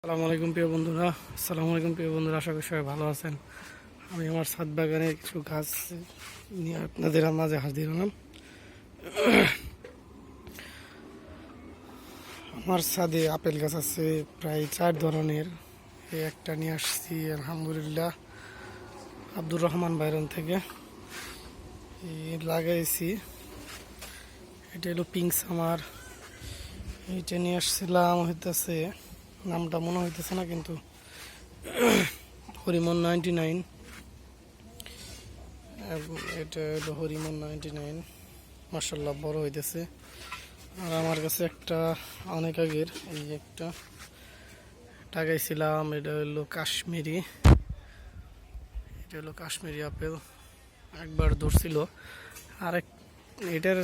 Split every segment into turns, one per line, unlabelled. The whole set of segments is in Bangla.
আসসালামু আলাইকুম প্রিয় বন্ধুরা। আসসালামু আলাইকুম প্রিয় বন্ধুরা, আশা করি সবাই ভালো আছেন। আমি আমার ছাদ বাগানে কিছু গাছ নিয়ে আপনাদের মাঝে হাজির হলাম। আমার ছাদে আপেল গাছ আছে, প্রায় চার ধরনের। একটা নিয়ে আসছি, আলহামদুলিল্লাহ, আব্দুর রহমান বাইরন থেকে। লাগাইছি। এটা হলো পিঙ্ক সামার। এটা নিয়ে আসছিলাম হইতেছে নামটা মনে হইতেছে না, কিন্তু হরিমন নাইনটি নাইন। এটা হলো হরিমন নাইনটি নাইন। মার্শাল্লাহ বড় হইতেছে। আর আমার কাছে একটা, অনেক আগের, এই একটা টাকাইছিলাম, এটা হলো কাশ্মীরি। এটা হলো কাশ্মীরি আপেল। একবার ধরছিল। আর এটার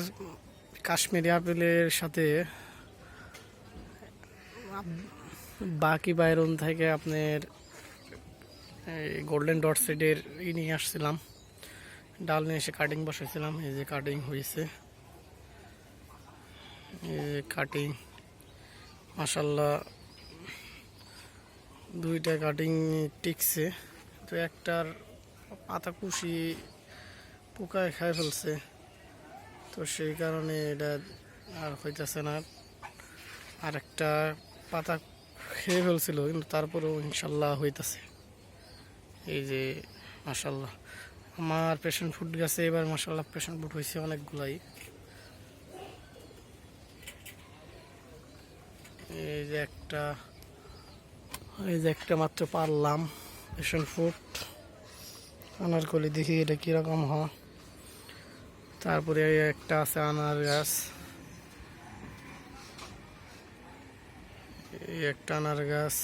কাশ্মীরি আপেলের সাথে বাকি বাইরন থেকে আপনার গোল্ডেন ডট সেটের ই নিয়ে আসছিলাম। ডাল নিয়ে এসে কাটিং বসাইছিলাম, এই যে কাটিং হয়েছে এই যে কাটিং মাসাল্লাহ দুইটা কাটিং টিকছে। তো একটার পাতা কুশি পোকায় খায় ফেলছে। তো সেই কারণে এটা আর হইতেছে না। আর একটা পাতা খেয়ে ফেলছিল, কিন্তু তারপরেও ইনশাল্লাহ হইতাছে। এই যে মাসাল্লাহ আমার পেশেন্ট ফুড গেছে এবার মাসাল্লাহ পেশেন্ট ফুড হয়েছে অনেকগুলাই। এই যে একটা, এই যে একটা মাত্র পারলাম পেশেন্ট ফুড আনারকলি দেখি এটা কীরকম হয়। তারপরে একটা আছে আনার গাছ এই একটা আনার গাছ।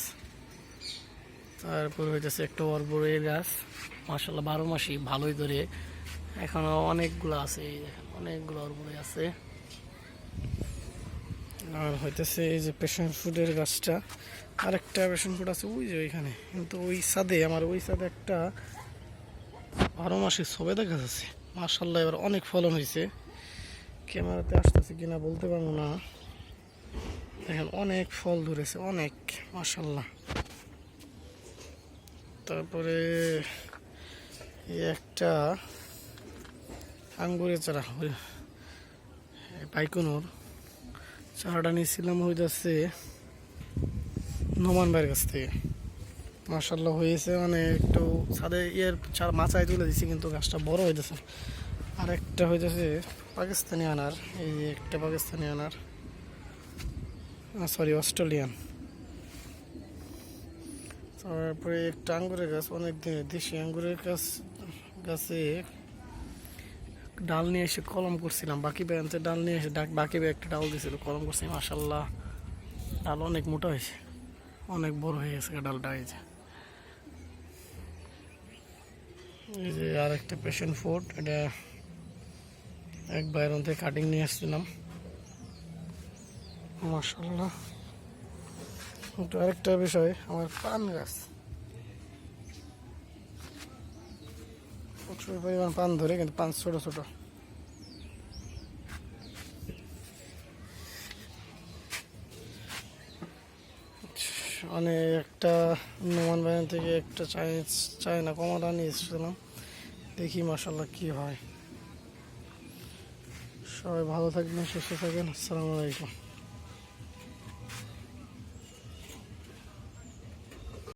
তারপর হইতেছে একটা অরবরের গাছ। মাসাল্লাহ বারো মাসই ভালোই ধরে। এখনও অনেকগুলো আছে এই দেখেন অনেকগুলো অরবরে আছে। আর হইতেছে এই যে পেশন ফুডের গাছটা, আরেকটা পেশন ফুড আছে, ওই যে ওইখানে। কিন্তু ওই সাদে আমার ওই সাদে একটা বারো মাসের সবেদা গাছ আছে মাসাল্লাহ এবার অনেক ফলন হয়েছে ক্যামেরাতে আসতেছে কিনা বলতে পারব না। দেখেন, অনেক ফল ধরেছে, অনেক মাসাল্লাহ তারপরে একটা আঙ্গুরের চারা পাইকুনোর চারাটা নিয়েছিলাম হইতেছে নোমান ভাইয়ের কাছ থেকে। মাসাল্লাহ হয়েছে মানে একটু ছাদে ইয়ের চার মাচায় তুলে দিছি, কিন্তু গাছটা বড় হইতেছে। আর একটা হয়ে হইতেছে পাকিস্তানি আনার, এই একটা পাকিস্তানি আনার। সরি অস্ট্রেলিয়ান তারপরে একটা আঙ্গুরের গাছ, অনেক দেশি আঙ্গুরের গাছ, গাছে ডাল নিয়ে এসে কলম করছিলাম। বাকি ব্যাংকে ডাল নিয়ে এসে বাকি একটা ডাল দিয়েছিল কলম করছি মাসাল্লাহ ডাল অনেক মোটা হয়েছে, অনেক বড় হয়ে গেছে ডালটা যে। এই যে আর একটা পেশেন্ট ফুড এটা এক বাইরন থেকে কাটিং নিয়ে আসছিলাম। মাসাল্লাহ একটু আরেকটা বিষয়, আমার পান গাছ। প্রচুর পরিমাণ পান ধরে, কিন্তু পান ছোট ছোট। মানে একটা নোমান বাগান থেকে একটা চাইনিজ, চায়না কমাটা নিয়ে এসেছিলাম। দেখি মাসাল্লাহ কি হয়। সবাই ভালো থাকবেন, সুস্থ থাকবেন। আসসালামু আলাইকুম।